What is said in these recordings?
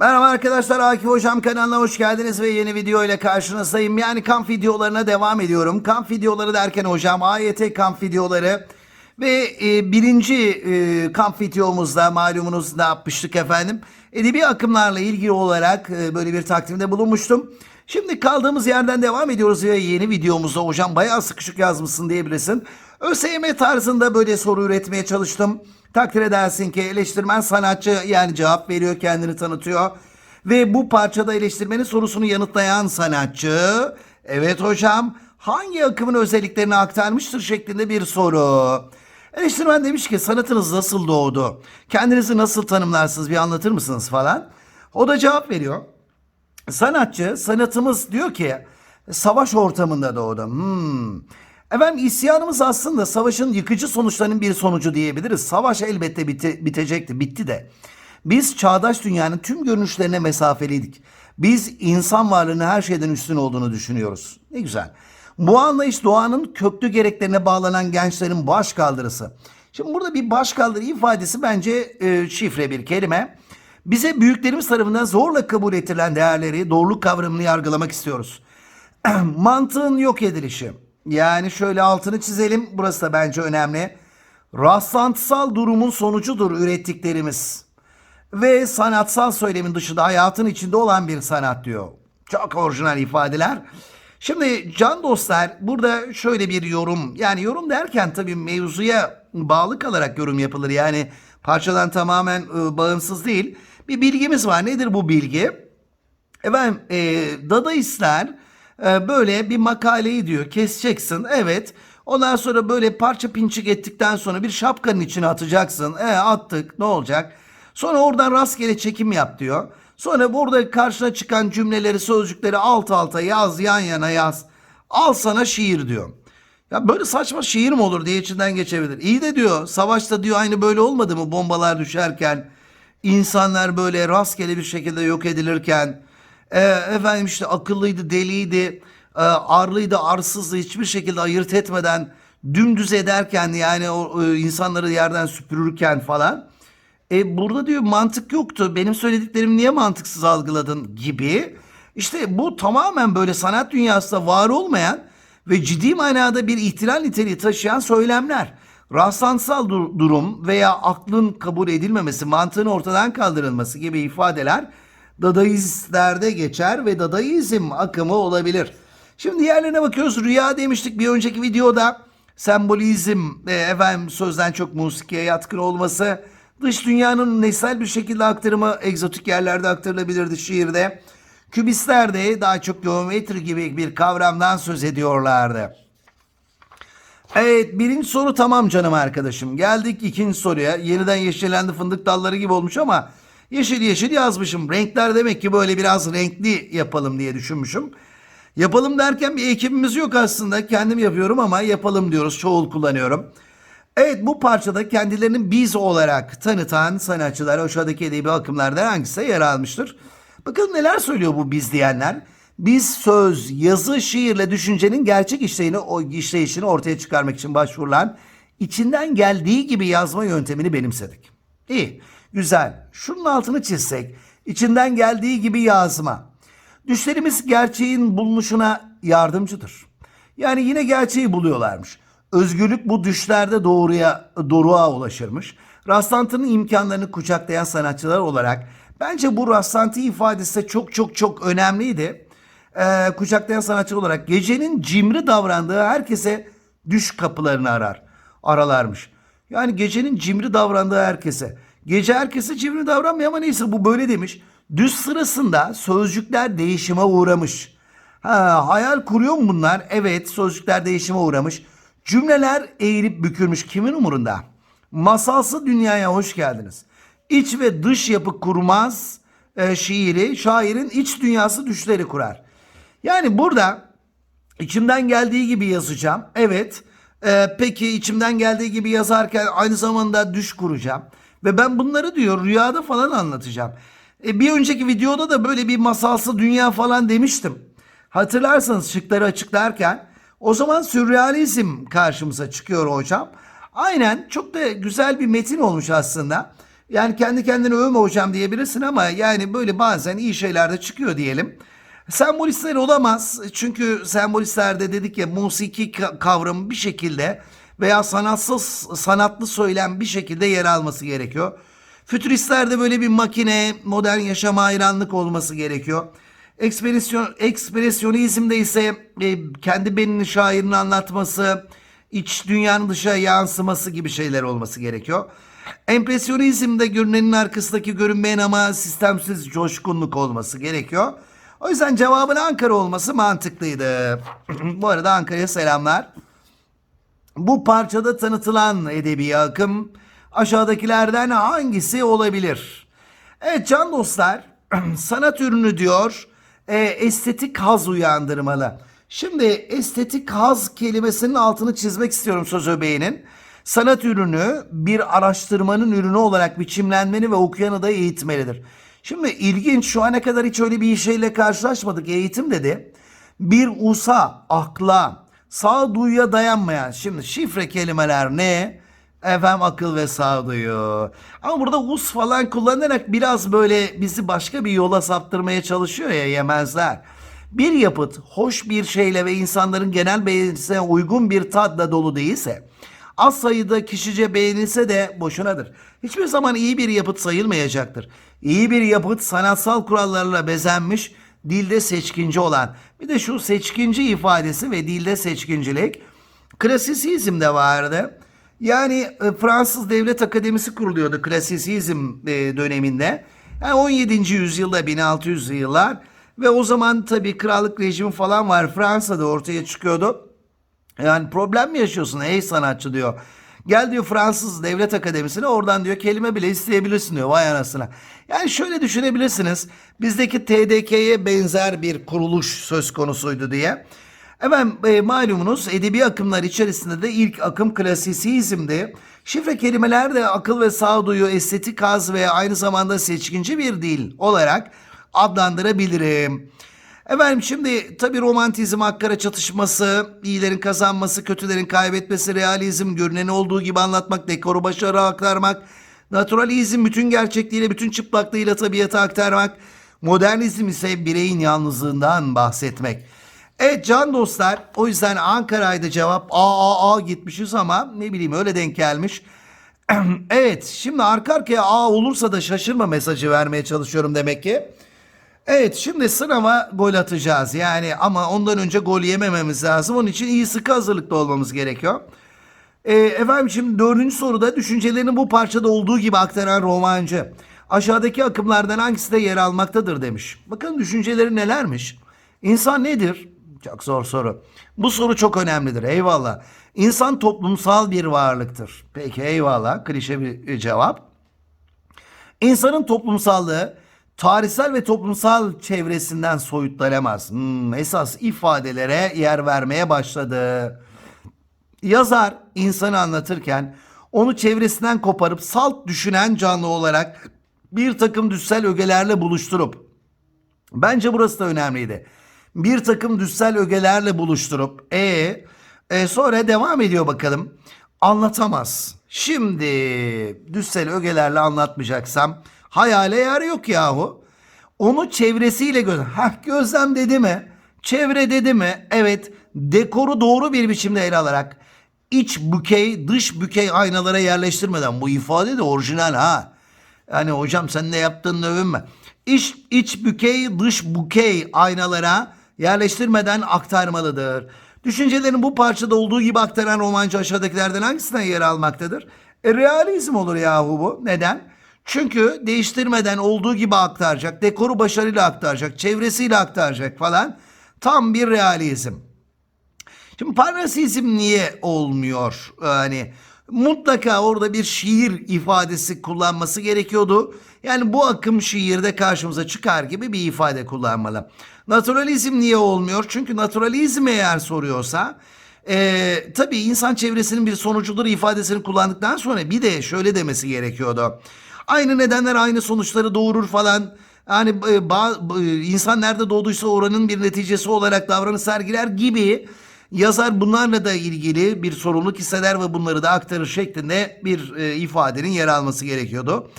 Merhaba arkadaşlar Akif Hocam kanalına hoş geldiniz ve yeni video ile karşınızdayım. Yani kamp videolarına devam ediyorum. Kamp videoları derken hocam AYT kamp videoları ve e, birinci e, kamp videomuzda malumunuz ne yapmıştık efendim? Edebi akımlarla ilgili olarak e, böyle bir takdimde bulunmuştum. Şimdi kaldığımız yerden devam ediyoruz ve yeni videomuzda hocam bayağı sıkışık yazmışsın diyebilirsin. ÖSYM tarzında böyle soru üretmeye çalıştım. Takdir edersin ki eleştirmen sanatçı yani cevap veriyor kendini tanıtıyor. Ve bu parçada eleştirmenin sorusunu yanıtlayan sanatçı evet hocam hangi akımın özelliklerini aktarmıştır şeklinde bir soru. Eleştirmen demiş ki sanatınız nasıl doğdu? Kendinizi nasıl tanımlarsınız bir anlatır mısınız falan. O da cevap veriyor. Sanatçı, sanatımız diyor ki savaş ortamında doğdum. Hmm. Efendim isyanımız aslında savaşın yıkıcı sonuçlarının bir sonucu diyebiliriz. Savaş elbette bite- bitecekti, bitti de. Biz çağdaş dünyanın tüm görünüşlerine mesafeliydik. Biz insan varlığının her şeyden üstün olduğunu düşünüyoruz. Ne güzel. Bu anlayış doğanın köklü gereklerine bağlanan gençlerin baş kaldırısı. Şimdi burada bir baş kaldırı ifadesi bence e, şifre bir kelime. Bize büyüklerimiz tarafından zorla kabul ettirilen değerleri, doğruluk kavramını yargılamak istiyoruz. Mantığın yok edilişi. Yani şöyle altını çizelim. Burası da bence önemli. Rastlantısal durumun sonucudur ürettiklerimiz. Ve sanatsal söylemin dışında hayatın içinde olan bir sanat diyor. Çok orijinal ifadeler. Şimdi can dostlar burada şöyle bir yorum yani yorum derken tabii mevzuya bağlı kalarak yorum yapılır. Yani parçadan tamamen e, bağımsız değil. Bir bilgimiz var. Nedir bu bilgi? Efendim e, dadaistler e, böyle bir makaleyi diyor keseceksin evet. Ondan sonra böyle parça pinçik ettikten sonra bir şapkanın içine atacaksın. E attık ne olacak? Sonra oradan rastgele çekim yap diyor. Sonra burada karşına çıkan cümleleri sözcükleri alt alta yaz yan yana yaz. Al sana şiir diyor. Ya böyle saçma şiir mi olur diye içinden geçebilir. İyi de diyor savaşta diyor aynı böyle olmadı mı bombalar düşerken insanlar böyle rastgele bir şekilde yok edilirken e, efendim işte akıllıydı deliydi e, arlıydı arsızdı hiçbir şekilde ayırt etmeden dümdüz ederken yani o e, insanları yerden süpürürken falan. E, burada diyor mantık yoktu. Benim söylediklerimi niye mantıksız algıladın gibi. İşte bu tamamen böyle sanat dünyasında var olmayan ve ciddi manada bir ihtilal niteliği taşıyan söylemler. Rastlantısal dur- durum veya aklın kabul edilmemesi, mantığın ortadan kaldırılması gibi ifadeler Dadaistlerde geçer ve Dadaizm akımı olabilir. Şimdi diğerlerine bakıyoruz. Rüya demiştik bir önceki videoda. Sembolizm, e, efendim sözden çok musikiye yatkın olması, dış dünyanın nesel bir şekilde aktarımı egzotik yerlerde aktarılabilirdi şiirde. Kübistler de daha çok geometri gibi bir kavramdan söz ediyorlardı. Evet birinci soru tamam canım arkadaşım. Geldik ikinci soruya. Yeniden yeşillendi fındık dalları gibi olmuş ama yeşil yeşil yazmışım. Renkler demek ki böyle biraz renkli yapalım diye düşünmüşüm. Yapalım derken bir ekibimiz yok aslında. Kendim yapıyorum ama yapalım diyoruz. Çoğul kullanıyorum. Evet bu parçada kendilerinin biz olarak tanıtan sanatçılar aşağıdaki edebi akımlardan hangisi yer almıştır? Bakalım neler söylüyor bu biz diyenler. Biz söz, yazı, şiirle düşüncenin gerçek işleyini, o işleyişini ortaya çıkarmak için başvurulan içinden geldiği gibi yazma yöntemini benimsedik. İyi, güzel. Şunun altını çizsek, içinden geldiği gibi yazma. Düşlerimiz gerçeğin bulunuşuna yardımcıdır. Yani yine gerçeği buluyorlarmış. Özgürlük bu düşlerde doğruya, doruğa ulaşırmış. Rastlantının imkanlarını kucaklayan sanatçılar olarak bence bu rastlantı ifadesi de çok çok çok önemliydi. Ee, kucaklayan sanatçı olarak gecenin cimri davrandığı herkese düş kapılarını arar. Aralarmış. Yani gecenin cimri davrandığı herkese. Gece herkese cimri davranmıyor ama neyse bu böyle demiş. Düz sırasında sözcükler değişime uğramış. Ha, hayal kuruyor mu bunlar? Evet sözcükler değişime uğramış. Cümleler eğilip bükülmüş. Kimin umurunda? Masalsı dünyaya hoş geldiniz. İç ve dış yapı kurmaz e, şiiri, şairin iç dünyası düşleri kurar. Yani burada içimden geldiği gibi yazacağım. Evet. e, peki içimden geldiği gibi yazarken aynı zamanda düş kuracağım. Ve ben bunları diyor rüyada falan anlatacağım. E, bir önceki videoda da böyle bir masalsı dünya falan demiştim. Hatırlarsanız şıkları açıklarken o zaman sürrealizm karşımıza çıkıyor hocam. Aynen çok da güzel bir metin olmuş aslında. Yani kendi kendine övme hocam diyebilirsin ama yani böyle bazen iyi şeyler de çıkıyor diyelim. Sembolistler olamaz. Çünkü sembolistlerde dedik ya musiki ka- kavramı bir şekilde veya sanatsız sanatlı söylem bir şekilde yer alması gerekiyor. Fütüristlerde böyle bir makine, modern yaşama hayranlık olması gerekiyor. Ekspresyon, ekspresyonizmde ise e, kendi benini şairin anlatması, iç dünyanın dışa yansıması gibi şeyler olması gerekiyor. Empresyonizmde görünenin arkasındaki görünmeyen ama sistemsiz coşkunluk olması gerekiyor. O yüzden cevabın Ankara olması mantıklıydı. Bu arada Ankara'ya selamlar. Bu parçada tanıtılan edebi akım aşağıdakilerden hangisi olabilir? Evet can dostlar sanat ürünü diyor e, estetik haz uyandırmalı. Şimdi estetik haz kelimesinin altını çizmek istiyorum söz öbeğinin. Sanat ürünü bir araştırmanın ürünü olarak biçimlenmeni ve okuyanı da eğitmelidir. Şimdi ilginç şu ana kadar hiç öyle bir şeyle karşılaşmadık. Eğitim dedi. Bir usa, akla, sağduyuya dayanmayan. Şimdi şifre kelimeler ne? Efendim akıl ve sağduyu. Ama burada us falan kullanarak biraz böyle bizi başka bir yola saptırmaya çalışıyor ya yemezler. Bir yapıt hoş bir şeyle ve insanların genel beğenisine uygun bir tadla dolu değilse, az sayıda kişice beğenilse de boşunadır. Hiçbir zaman iyi bir yapıt sayılmayacaktır. İyi bir yapıt sanatsal kurallarla bezenmiş, dilde seçkinci olan. Bir de şu seçkinci ifadesi ve dilde seçkincilik klasisizmde vardı. Yani e, Fransız Devlet Akademisi kuruluyordu klasisizm e, döneminde. Yani 17. yüzyılda 1600'lü yıllar ve o zaman tabii krallık rejimi falan var. Fransa'da ortaya çıkıyordu. Yani problem mi yaşıyorsun ey sanatçı diyor. Gel diyor Fransız Devlet Akademisi'ne oradan diyor kelime bile isteyebilirsin diyor vay anasına. Yani şöyle düşünebilirsiniz bizdeki TDK'ye benzer bir kuruluş söz konusuydu diye. Efendim e, malumunuz edebi akımlar içerisinde de ilk akım klasisizmdi. Şifre kelimeler de akıl ve sağduyu, estetik haz ve aynı zamanda seçkinci bir dil olarak adlandırabilirim. Efendim şimdi tabii romantizm hakkara çatışması, iyilerin kazanması, kötülerin kaybetmesi, realizm, görüneni olduğu gibi anlatmak, dekoru başarı aktarmak, naturalizm bütün gerçekliğiyle, bütün çıplaklığıyla tabiata aktarmak, modernizm ise bireyin yalnızlığından bahsetmek. Evet can dostlar o yüzden Ankara'ydı cevap A A A gitmişiz ama ne bileyim öyle denk gelmiş. evet şimdi arka arkaya A olursa da şaşırma mesajı vermeye çalışıyorum demek ki. Evet şimdi sınava gol atacağız yani ama ondan önce gol yemememiz lazım. Onun için iyi sıkı hazırlıklı olmamız gerekiyor. Ee, efendim şimdi dördüncü soruda düşüncelerini bu parçada olduğu gibi aktaran romancı. Aşağıdaki akımlardan hangisi de yer almaktadır demiş. Bakın düşünceleri nelermiş? İnsan nedir? Çok zor soru. Bu soru çok önemlidir. Eyvallah. İnsan toplumsal bir varlıktır. Peki eyvallah. Klişe bir cevap. İnsanın toplumsallığı tarihsel ve toplumsal çevresinden soyutlanamaz. Hmm, esas ifadelere yer vermeye başladı. Yazar insanı anlatırken onu çevresinden koparıp salt düşünen canlı olarak bir takım düssel ögelerle buluşturup bence burası da önemliydi. Bir takım düssel ögelerle buluşturup e, e sonra devam ediyor bakalım. Anlatamaz. Şimdi düssel ögelerle anlatmayacaksam hayale yer yok yahu. Onu çevresiyle göz Hah gözlem dedi mi? Çevre dedi mi? Evet. Dekoru doğru bir biçimde ele alarak iç bükey, dış bükey aynalara yerleştirmeden bu ifade de orijinal ha. Yani hocam sen ne yaptığını övünme. İç, iç bükey, dış bükey aynalara yerleştirmeden aktarmalıdır. Düşüncelerin bu parçada olduğu gibi aktaran romancı aşağıdakilerden hangisinden yer almaktadır? E, realizm olur yahu bu. Neden? Çünkü değiştirmeden olduğu gibi aktaracak, dekoru başarıyla aktaracak, çevresiyle aktaracak falan. Tam bir realizm. Şimdi parnasizm niye olmuyor? Yani mutlaka orada bir şiir ifadesi kullanması gerekiyordu. Yani bu akım şiirde karşımıza çıkar gibi bir ifade kullanmalı. Naturalizm niye olmuyor? Çünkü naturalizm eğer soruyorsa e, tabii insan çevresinin bir sonucudur ifadesini kullandıktan sonra bir de şöyle demesi gerekiyordu. Aynı nedenler aynı sonuçları doğurur falan. Yani e, e, insan nerede doğduysa oranın bir neticesi olarak davranış sergiler gibi yazar bunlarla da ilgili bir sorumluluk hisseder ve bunları da aktarır şeklinde bir e, ifadenin yer alması gerekiyordu.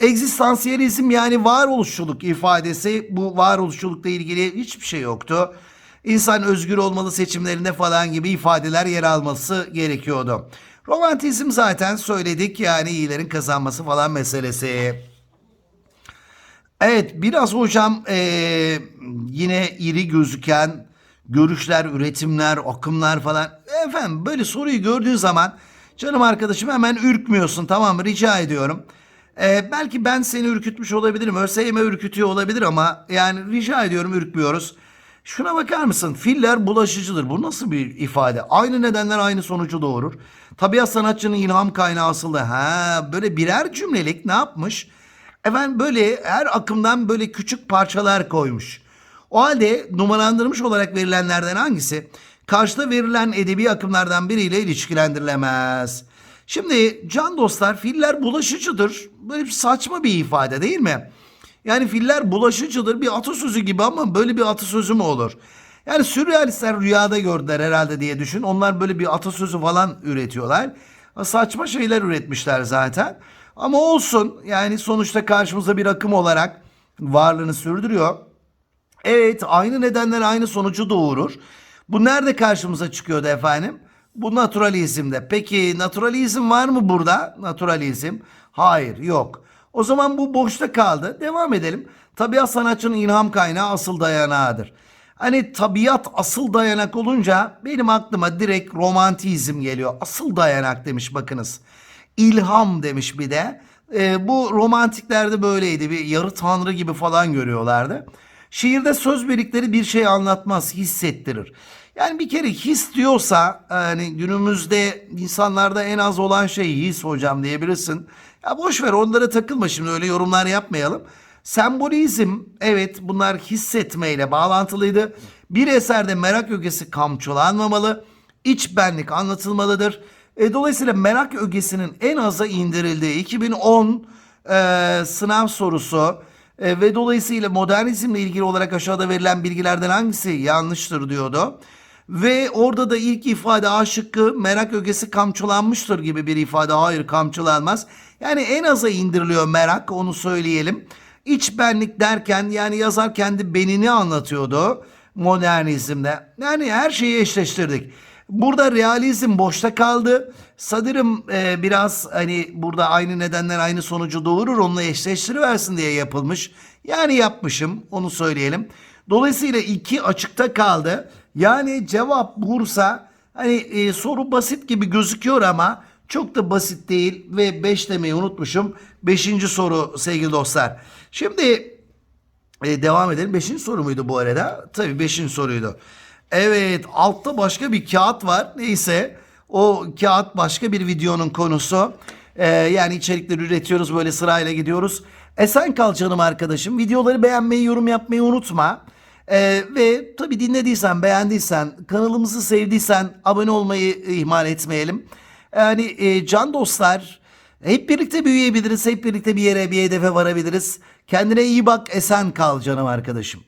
Egzistansiyelizm yani varoluşçuluk ifadesi bu varoluşçulukla ilgili hiçbir şey yoktu. İnsan özgür olmalı seçimlerinde falan gibi ifadeler yer alması gerekiyordu. Romantizm zaten söyledik yani iyilerin kazanması falan meselesi. Evet biraz hocam eee, yine iri gözüken görüşler, üretimler, akımlar falan. Efendim böyle soruyu gördüğün zaman canım arkadaşım hemen ürkmüyorsun tamam mı rica ediyorum. Eee, belki ben seni ürkütmüş olabilirim. ÖSYM ürkütüyor olabilir ama yani rica ediyorum ürkmüyoruz. Şuna bakar mısın? Filler bulaşıcıdır. Bu nasıl bir ifade? Aynı nedenler aynı sonucu doğurur. Tabiat sanatçının ilham kaynağı asıldı. Ha böyle birer cümlelik ne yapmış? Efendim böyle her akımdan böyle küçük parçalar koymuş. O halde numaralandırmış olarak verilenlerden hangisi karşıda verilen edebi akımlardan biriyle ilişkilendirilemez? Şimdi can dostlar filler bulaşıcıdır. Böyle saçma bir ifade değil mi? Yani filler bulaşıcıdır bir atasözü gibi ama böyle bir atasözü mü olur? Yani sürrealistler rüyada gördüler herhalde diye düşün. Onlar böyle bir atasözü falan üretiyorlar. Saçma şeyler üretmişler zaten. Ama olsun yani sonuçta karşımıza bir akım olarak varlığını sürdürüyor. Evet aynı nedenler aynı sonucu doğurur. Bu nerede karşımıza çıkıyordu efendim? Bu naturalizmde. Peki naturalizm var mı burada? Naturalizm. Hayır yok. O zaman bu boşta kaldı. Devam edelim. Tabiat sanatçının ilham kaynağı asıl dayanağıdır. Hani tabiat asıl dayanak olunca benim aklıma direkt romantizm geliyor. Asıl dayanak demiş bakınız. İlham demiş bir de. Ee, bu romantiklerde böyleydi. Bir yarı tanrı gibi falan görüyorlardı. Şiirde söz birlikleri bir şey anlatmaz, hissettirir. Yani bir kere his diyorsa hani günümüzde insanlarda en az olan şey his hocam diyebilirsin. Ya boş ver onlara takılma şimdi öyle yorumlar yapmayalım. Sembolizm evet bunlar hissetmeyle bağlantılıydı. Bir eserde merak ögesi kamçılanmamalı. iç benlik anlatılmalıdır. E, dolayısıyla merak ögesinin en aza indirildiği 2010 e, sınav sorusu e, ve dolayısıyla modernizmle ilgili olarak aşağıda verilen bilgilerden hangisi yanlıştır diyordu. Ve orada da ilk ifade A şıkkı merak ögesi kamçılanmıştır gibi bir ifade. Hayır kamçılanmaz. Yani en aza indiriliyor merak onu söyleyelim. İç benlik derken yani yazar kendi benini anlatıyordu modernizmde. Yani her şeyi eşleştirdik. Burada realizm boşta kaldı. Sanırım e, biraz hani burada aynı nedenler aynı sonucu doğurur onunla eşleştiriversin diye yapılmış. Yani yapmışım onu söyleyelim. Dolayısıyla iki açıkta kaldı. Yani cevap Bursa hani e, soru basit gibi gözüküyor ama çok da basit değil ve 5 demeyi unutmuşum. Beşinci soru sevgili dostlar. Şimdi e, devam edelim. Beşinci soru muydu bu arada? Tabii beşinci soruydu. Evet altta başka bir kağıt var. Neyse o kağıt başka bir videonun konusu. Ee, yani içerikler üretiyoruz böyle sırayla gidiyoruz. Esen kal canım arkadaşım. Videoları beğenmeyi, yorum yapmayı unutma. Ee, ve tabii dinlediysen, beğendiysen, kanalımızı sevdiysen abone olmayı ihmal etmeyelim. Yani e, can dostlar hep birlikte büyüyebiliriz. Hep birlikte bir yere, bir hedefe varabiliriz. Kendine iyi bak, esen kal canım arkadaşım.